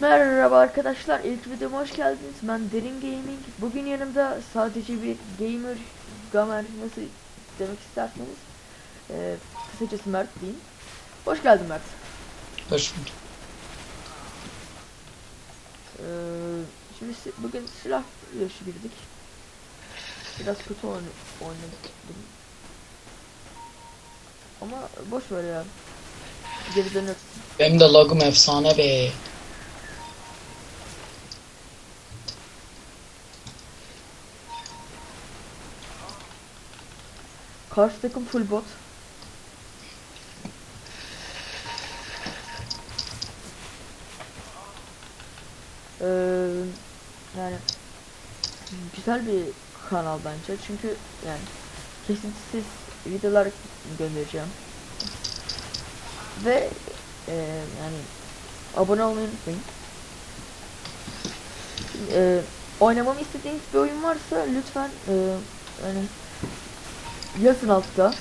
Merhaba arkadaşlar, ilk videoma hoş geldiniz. Ben Derin Gaming. Bugün yanımda sadece bir gamer, gamer nasıl demek isterseniz e, kısacası Mert diyeyim. Hoş geldin Mert. Hoş bulduk. Ee, şimdi si- bugün silah yarışı girdik. Biraz kötü oyn oynadım. Ama boş ver ya. Geri döneriz. Benim de logum efsane be. Karşı takım full bot. Ee, yani güzel bir kanal bence çünkü yani kesintisiz videolar göndereceğim ve e, yani abone olmayı unutmayın. Ee, oynamamı istediğiniz bir oyun varsa lütfen e, yani yazın altta.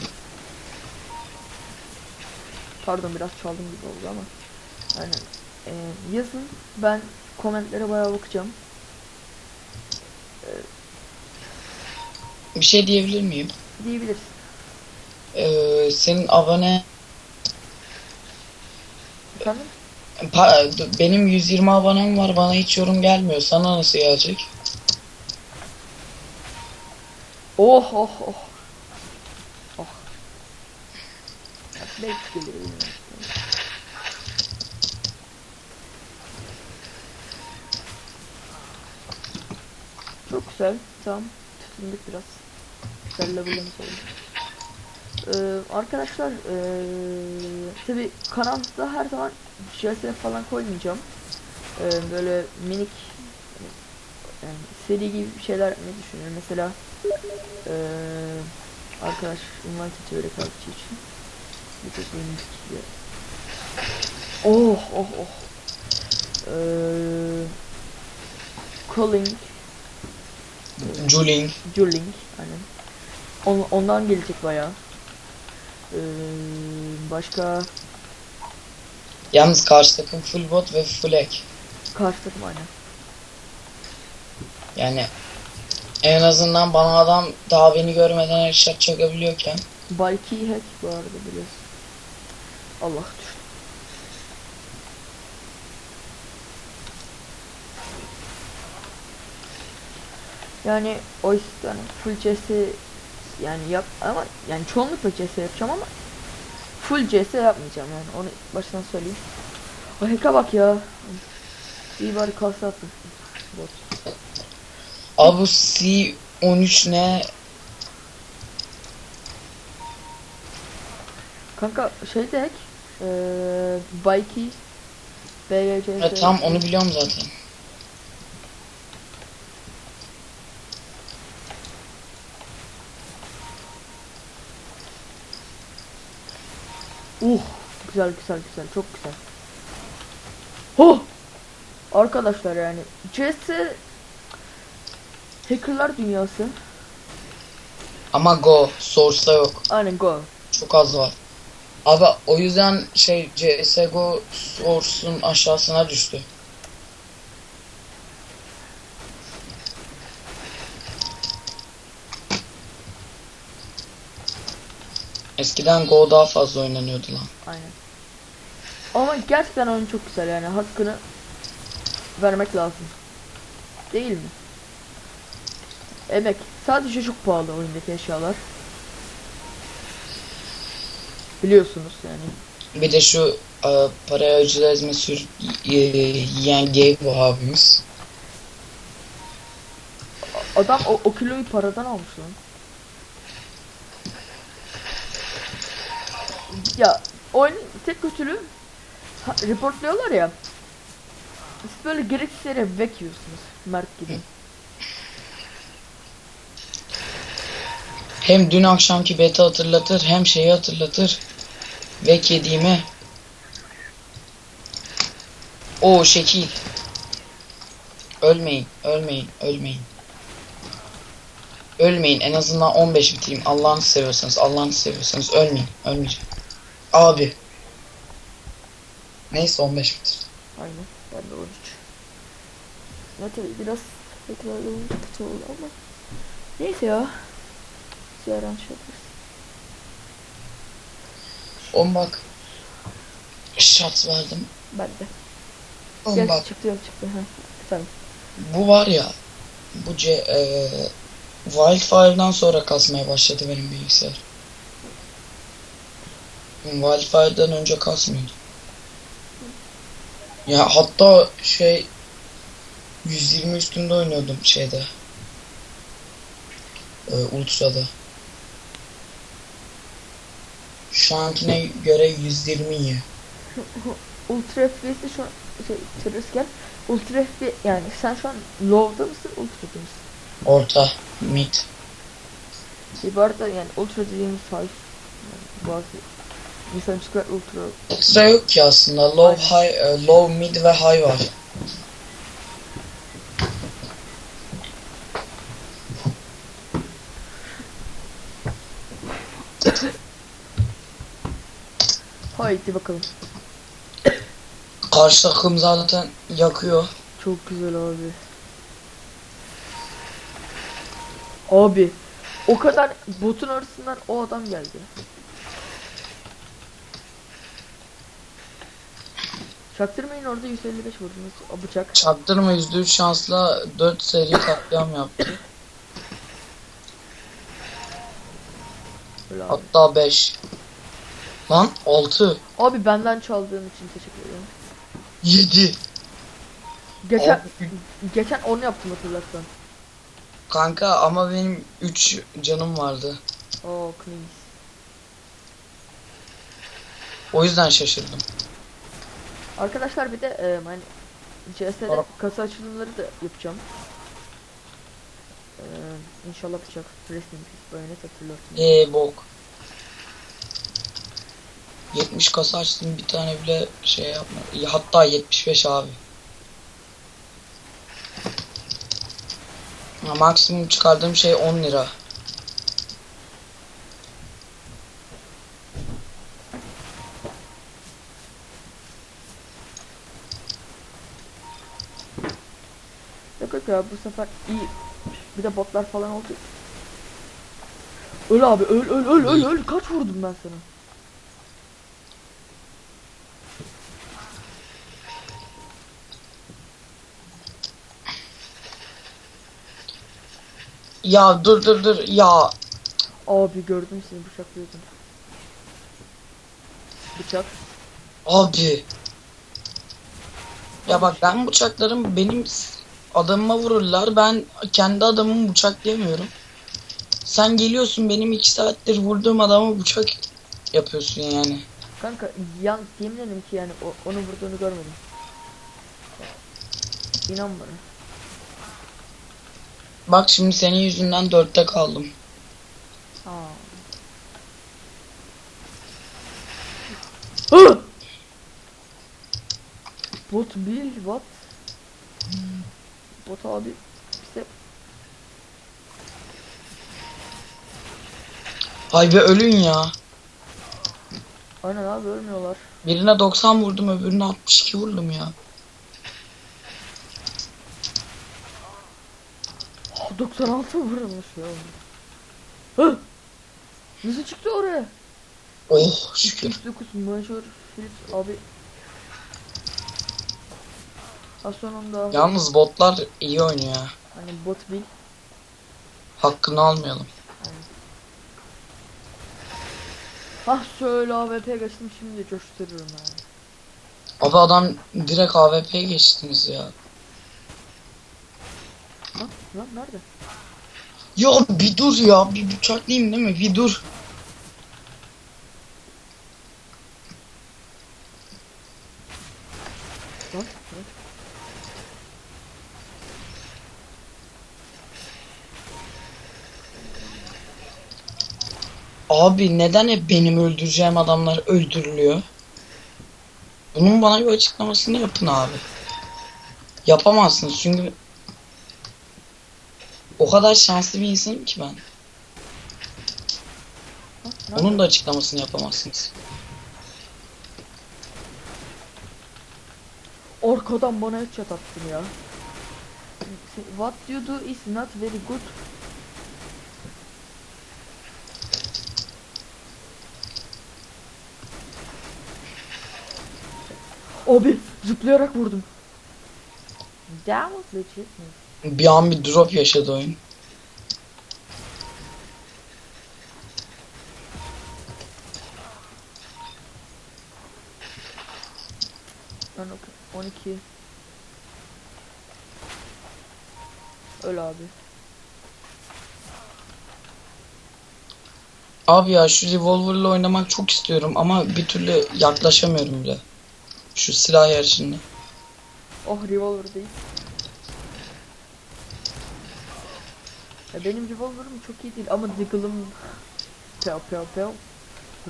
Pardon biraz çaldım gibi oldu ama. Yani e, yazın ben komentlere bayağı bakacağım. Bir şey diyebilir miyim? Diyebiliriz. Ee, senin abone Efendim? Pa- benim 120 abonem var bana hiç yorum gelmiyor. Sana nasıl gelecek? Oh oh. Oh. Bak, Belki gelir bilmiyorum. Çok güzel. Tamam. Tutunduk biraz. Güzel level'ımız oldu. Ee, arkadaşlar ee, tabi kanalda her zaman CS falan koymayacağım. Ee, böyle minik yani seri gibi şeyler ne düşünüyorum mesela ee, arkadaş invite kalkıcı için bir tek minik diye. Oh oh oh ee, calling Juling. Juling hani On, ondan gelecek bayağı ee, başka Yalnız karşı takım full bot ve full hack. karşı takım aynen Yani en azından bana adam daha beni görmeden headshot çakabiliyorken Balki hack bu arada biliyorsun. Allah düştü. Yani o yüzden full CS yani yap ama yani çoğunlukla CS yapacağım ama full CS yapmayacağım yani onu baştan söyleyeyim. O hack'a bak ya. İyi bari kalsa attım. Bot. Abi bu C13 ne? Kanka şey de. Eee Balki BGC Ha, tam onu biliyorum zaten. Uh, güzel güzel güzel çok güzel. Oh! Arkadaşlar yani CS Hackerlar dünyası. Ama Go, Source'da yok. Aynen go. Çok az var. Abi o yüzden şey CSGO Source'un aşağısına düştü. Eskiden Go daha fazla oynanıyordu lan. Aynen. Ama gerçekten oyun çok güzel yani hakkını vermek lazım. Değil mi? Emek. Sadece çok pahalı oyundaki eşyalar. Biliyorsunuz yani. Bir de şu e, paraya öcü ezme sür e, yiyen gay bu abimiz. Adam o, o kiloyu paradan almış lan. Ya oyun tek kötülüğü ha, reportluyorlar ya. Siz böyle gereksiz yere vek yiyorsunuz. Mert gibi. Hem dün akşamki beta hatırlatır hem şeyi hatırlatır. Ve kediğimi. O şekil. Ölmeyin, ölmeyin, ölmeyin. Ölmeyin en azından 15 bitireyim. Allah'ını seviyorsanız, Allah'ını seviyorsanız ölmeyin, ölmeyeceğim. Abi. Neyse 15 bitir. Aynen. Ben de 13. Ya tabii biraz oldu ama. Neyse ya. Yarın şey yaparız. On bak. Şat verdim. Ben de. On Gel bak. çıktı yok çıktı. Ha. Efendim. Bu var ya. Bu C e, Wildfire'dan sonra kasmaya başladı benim bilgisayar. Wildfire'dan önce kasmıyordu. Ya hatta şey 120 üstünde oynuyordum şeyde. E, Ultra'da. Şu ankine göre 120 iyi. Ultra FPS'de şu an şey tırırken Ultra FPS yani sen şu an low'da mısın ultra'da mısın? Orta, mid. Bir bu arada yani ultra dediğimiz high yani bazı insan çıkar ultra Ultra yok ki aslında. Low, high, e, low, mid ve high var. Haydi bakalım. Karşı takım zaten yakıyor. Çok güzel abi. Abi o kadar botun arasından o adam geldi. Çaktırmayın orada 155 vurdunuz. O bıçak. Çaktırma %3 şansla 4 seri katliam yaptı. Böyle abi. Hatta 5. Lan 6. abi benden çaldığın için teşekkür ederim. 7. Geçen Abi, geçen onu yaptım hatırlarsan. kanka ama benim 3 canım vardı. Oo clean. O yüzden şaşırdım. Arkadaşlar bir de e, hani CS'de Ara- kasa açılımları da yapacağım. E, inşallah in peace. Bayonet hatırlarsın. Eee bok. 70 kasa açtım bir tane bile şey yapmadı. Hatta 75 abi. Ya maksimum çıkardığım şey 10 lira. Yok yok ya bu sefer iyi. Bir de botlar falan oldu. Öl abi öl öl öl öl öl kaç vurdum ben sana? Ya dur dur dur ya Abi gördüm seni bıçaklıyordun. Bıçak. abi. Ya bak ben bıçaklarım benim adamıma vururlar. Ben kendi adamımı bıçaklayamıyorum. Sen geliyorsun benim iki saattir vurduğum adamı bıçak yapıyorsun yani. Kanka yan yemin ki yani onu vurduğunu görmedim. İnan bana. Bak şimdi senin yüzünden dörtte kaldım. Aa. Bot Bill what? Bot abi Hay be ölün ya. aynen abi ölmüyorlar. Birine 90 vurdum öbürüne 62 vurdum ya. 96 vurulmuş ya. Hı! Nasıl çıktı oraya? Oh şükür. 209 Major Philips abi. Ha sonunda Yalnız botlar iyi oynuyor hani bot Bill Hakkını almayalım. Hah şöyle AWP geçtim şimdi coştururum yani. Abi adam direkt AWP'ye geçtiniz ya. Lan nerede? Ya bir dur ya bir bıçaklayayım değil mi? Bir dur. Lan? lan. Abi neden hep benim öldüreceğim adamlar öldürülüyor? Bunun bana bir açıklamasını yapın abi. Yapamazsınız çünkü o kadar şanslı bir insanım ki ben. Onun da açıklamasını yapamazsınız. Arkadan bana headshot attın ya. What you do is not very good. Abi zıplayarak vurdum. That was legit mi? Bir an bir drop yaşadı oyun. Ben okey. 12. Öl abi. Abi ya şu revolver'la oynamak çok istiyorum ama bir türlü yaklaşamıyorum bile. Şu silah yarışında. Oh revolver değil. Ya benim revolver'ım çok iyi değil ama Diggle'ım Pew pew pew.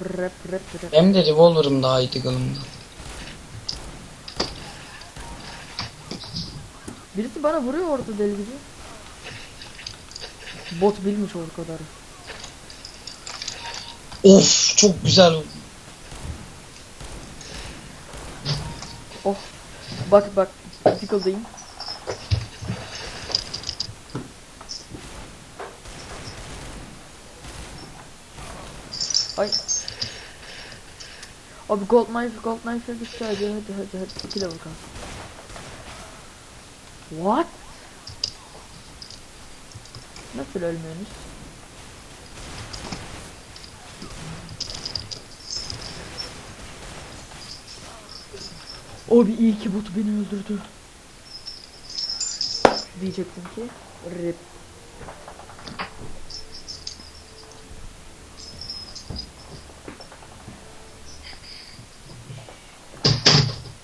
Rap rap rap. Hem de revolver'ım daha iyi Deagle'ımda. Birisi bana vuruyor orada deli gibi. Bot bilmiş o kadar. Of çok güzel. Oh Bak bak. Diggle'dayım Ay Abi gold knife gold knife gitti hadi hadi hadi hadi 2 level kaldı What? Nasıl ölmüyorsunuz? Abi iyi ki bot beni öldürdü. Diyecektim ki rip.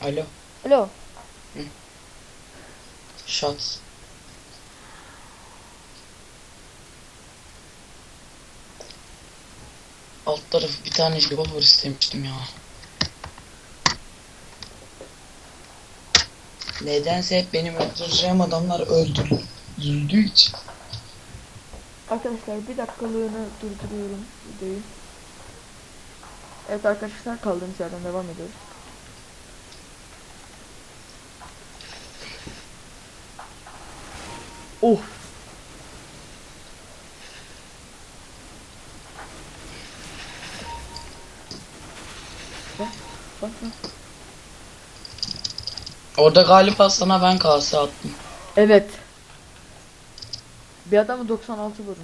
Alo. Alo. Shots. Alt tarafı bir tane revolver istemiştim ya. Nedense hep benim öldüreceğim adamlar öldürüldüğü için. Arkadaşlar bir dakikalığını durduruyorum videoyu. Evet arkadaşlar kaldığımız yerden devam ediyoruz. Of. Bak, bak, bak. Orada galiba sana ben kase attım. Evet. Bir adamı 96 vurdum.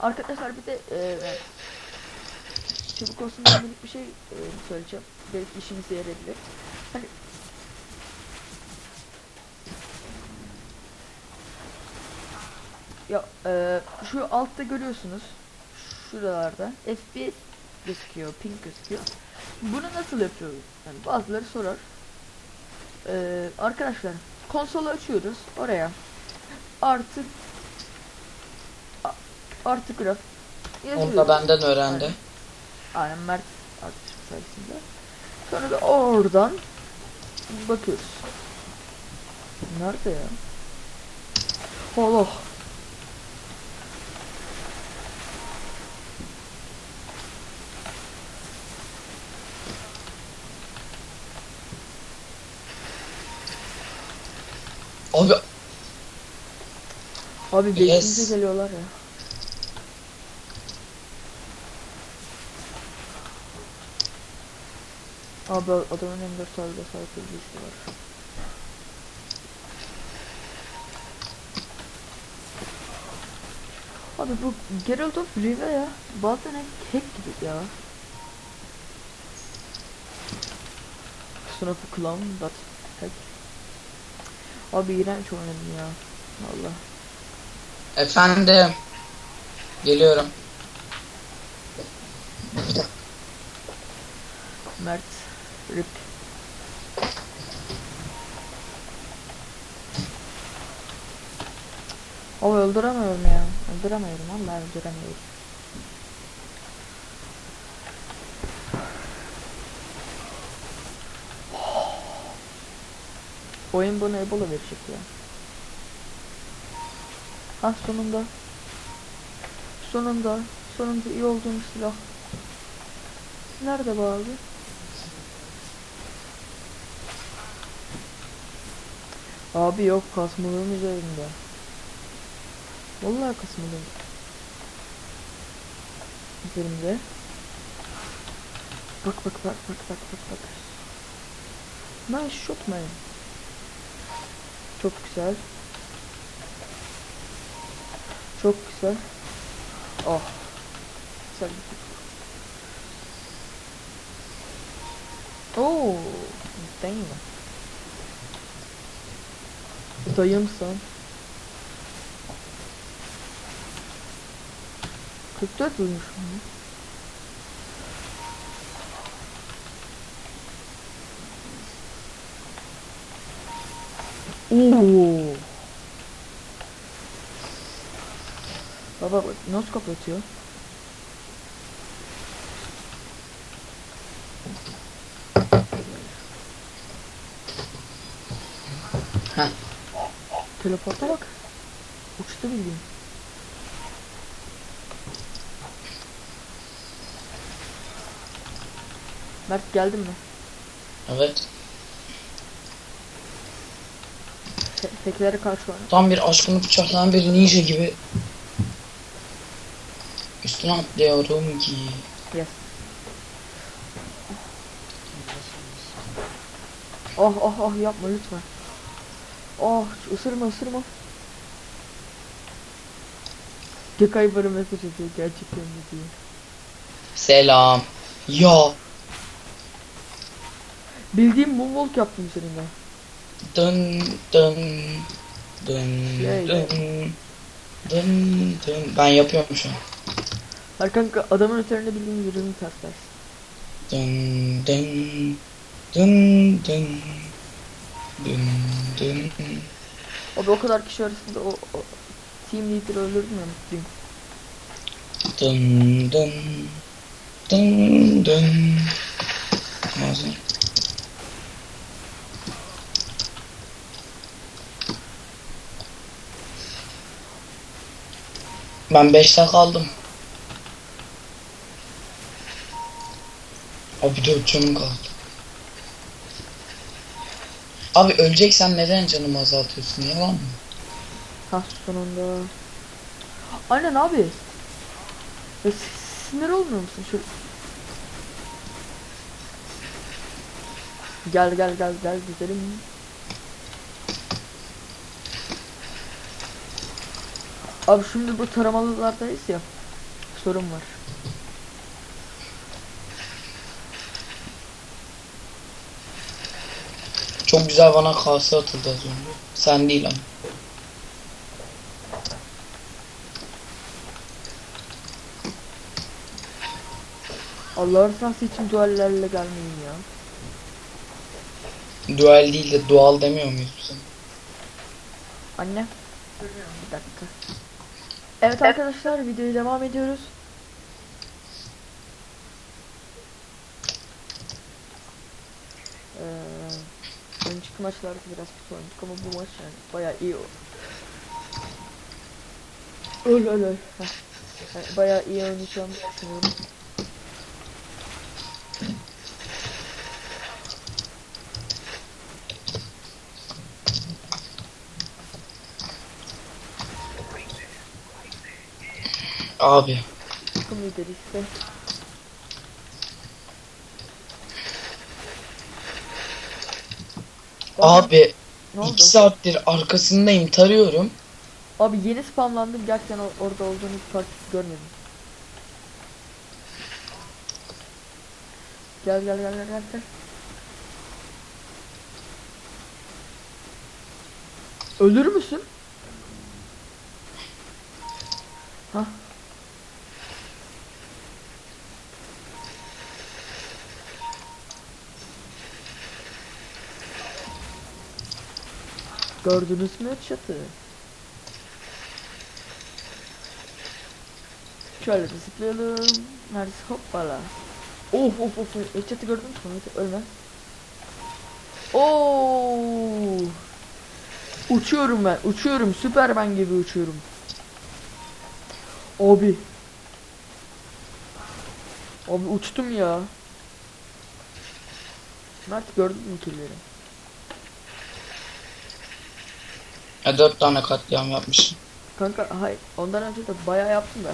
Arkadaşlar bir de e, çabuk olsun bir şey e, söyleyeceğim. Belki işinize yarayabilir. Hani ya e, şu altta görüyorsunuz şuralarda FPS gözüküyor, ping gözüküyor. Bunu nasıl yapıyoruz? Yani bazıları sorar. Ee, arkadaşlar konsolu açıyoruz oraya artı artı graf Onu da benden öğrendi. Aynen Mert arkadaşım sayesinde. Sonra da oradan bakıyoruz. Nerede ya? Allah. Abi Abi Yes. bekleyince geliyorlar ya. Abi adamın M4 sahibinde sahip bir liste var. Abi bu Geralt of Rivia ya. Bazen hack gibi ya. Son of a clown but hack. Abi iğrenç oynadım ya. Allah. efendim. Geliyorum. Mert. Rip. Ama öldüremiyorum ya. Öldüremiyorum vallahi öldüremiyorum. Oyun bana Ebola verecek ya. Ha sonunda. Sonunda. Sonunda iyi olduğum silah. Nerede bu abi? Abi yok kasmalığın üzerinde. Vallahi kasmalığın. Üzerinde. Bak bak bak bak bak bak bak. Nice shot man. Çok güzel. Çok güzel. Oh. Güzel. Oo. Damn. Dayımsın. 44 vurmuş Oo. Baba nasıl kapatıyor? Heh. Teleporta bak. Uçtu bildiğin. Mert geldin mi? Evet. Te teklere karşı oyna. Tam bir aşkını bıçaklayan bir ninja gibi. Üstüne atlıyorum ki. Yes. Oh oh oh yapma lütfen. Oh ısırma ısırma. Gekay bana mesaj atıyor gerçekten mi diye. Selam. Ya. Bildiğim moonwalk yaptım seninle. Dın dın dın Yay. dın dın dın. Ben yapıyorum şu an. Her kanka adamın üzerinde bildiğin ters ters. Dın dın dın dın dın dın. Abi o kadar kişi arasında o, o team leader öldürdüm ya mutluyum. Dın dın dın dın. Mazlum. Ben 5'te kaldım. Abi 4 canım kaldı. Abi öleceksen neden canımı azaltıyorsun yalan mı? Ha sonunda. Aynen abi. S- sinir olmuyor musun şu? Gel gel gel gel güzelim. Abi şimdi bu taramalılardayız ya. Sorun var. Çok güzel bana kase atıldı az önce. Sen değil ama. Allah rızası için duellerle gelmeyin ya. Duel değil de doğal demiyor muyuz biz? Anne. Bir dakika. Evet arkadaşlar videoya devam ediyoruz. Ee, önceki maçlarda biraz kötü oynadık ama bu maç yani bayağı iyi oldu. Öl öl öl. Yani bayağı iyi oynayacağımı düşünüyorum. Abi. Takım lideri işte. Abi ne oldu? 2 saattir arkasındayım tarıyorum. Abi yeni spamlandım gerçekten or- orada olduğunu hiç fark görmedim. Gel gel gel gel gel. gel. Ölür müsün? Hah. Gördünüz mü çatı? Şöyle bir zıplayalım. Neredeyse hoppala. Of of of. Headshot'ı gördün mü? Hadi ölme. Oo. Uçuyorum ben. Uçuyorum. Süpermen gibi uçuyorum. Abi. Abi uçtum ya. Mert gördün mü killeri? Ha, dört tane katliam yapmışsın. Kanka hayır ondan önce de bayağı yaptım da.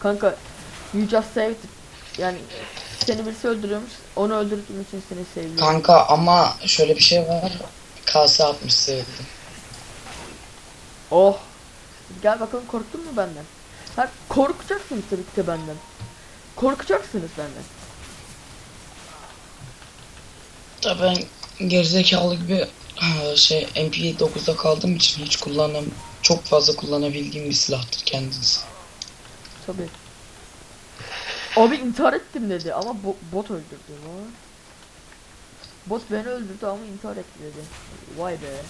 Kanka you just saved yani seni birisi öldürüyormuş onu öldürdüğün için seni seviyorum. Kanka ama şöyle bir şey var. Kase atmış sevdim. Oh. Gel bakalım korktun mu benden? Ha korkacaksınız tabii ki de benden. Korkacaksınız benden. Da ben gerizekalı gibi şey MP9'da kaldığım için hiç kullanam çok fazla kullanabildiğim bir silahtır kendisi. Tabii. Abi intihar ettim dedi ama bo- bot öldürdü. Vay. Bot beni öldürdü ama intihar etti dedi. Vay be.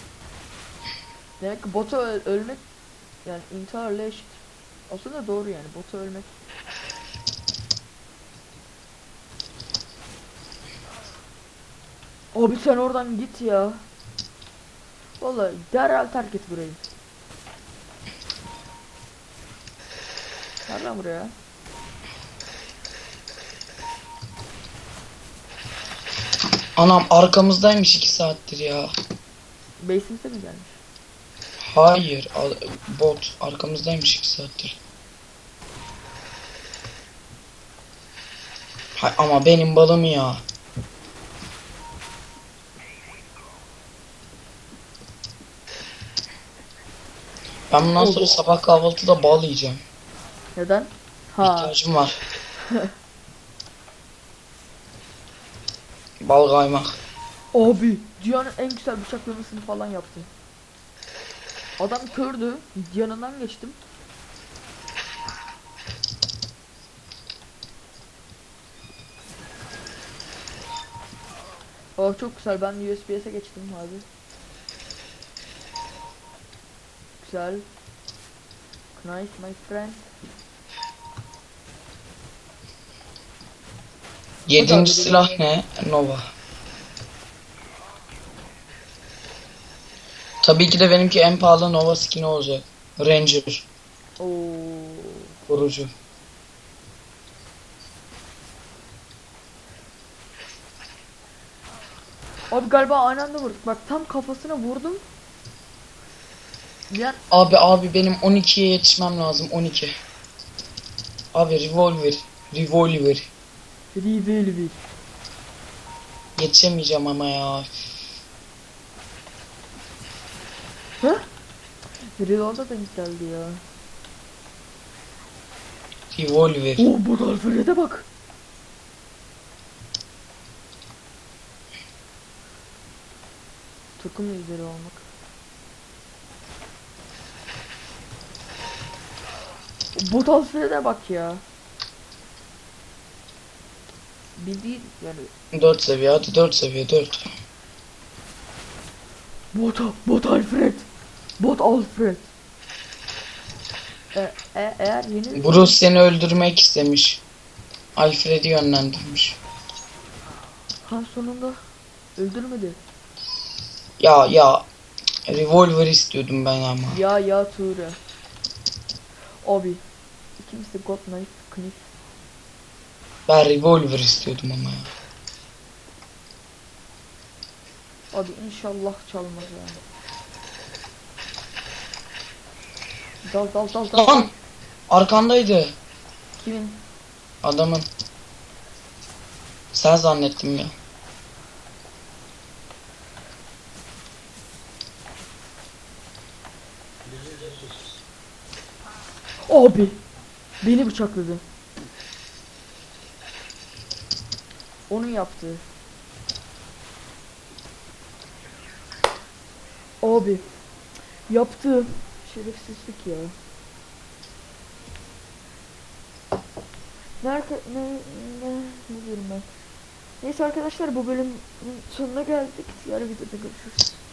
Demek ki bota ölmek yani intiharla eşit. Aslında doğru yani bota ölmek. Abi sen oradan git ya. Vallahi derhal terk et burayı. Lan buraya. Anam arkamızdaymış iki saattir ya. Base'imize mi gelmiş? Hayır bot arkamızdaymış iki saattir. Hay ama benim balım ya. Ben bundan sonra sabah kahvaltıda bal yiyeceğim. Neden? Ha. İhtiyacım var. bal kaymak. Abi Diyan'ın en güzel bıçaklamasını falan yaptı. Adam kördü. Yanından geçtim. Oh çok güzel. Ben de USBS'e geçtim abi. Güzel. Nice my friend. Yedinci silah ne? Nova. Tabii ki de benimki en pahalı Nova skin'i olacak. Ranger. Oo. Vurucu. Abi galiba aynı anda vurduk. Bak tam kafasına vurdum. Yani Abi abi benim 12'ye yetişmem lazım 12. Abi revolver. Revolver. revolver. Yetişemeyeceğim ama ya. Hı? Reload'a denk geldi ya. Revolver. Oo bu Alfred'e bak. Takım lideri olmak. Bot Alfred'e bak ya. Bildiğin yani 4 seviye hadi 4 seviye 4. Bot, bot Alfred. Bot Alfred. E, e, eğer yeni Bruce seni öldürmek istemiş. Alfred'i yönlendirmiş. ha sonunda öldürmedi. Ya ya. Revolver istiyordum ben ama. Ya ya Ture. Abi. İkimiz de God Knife Knife. Ben revolver istiyordum ama ya. Abi inşallah çalmaz yani. Dal dal dal dal. Lan! Arkandaydı Kimin? adamın. Sen zannettim ya. Abi. Beni bıçakladı. Onun yaptığı. Abi. Yaptığı şerefsizlik ya. Nerede ne ne ne diyorum ben? Neyse arkadaşlar bu bölümün sonuna geldik. Diğer videoda görüşürüz.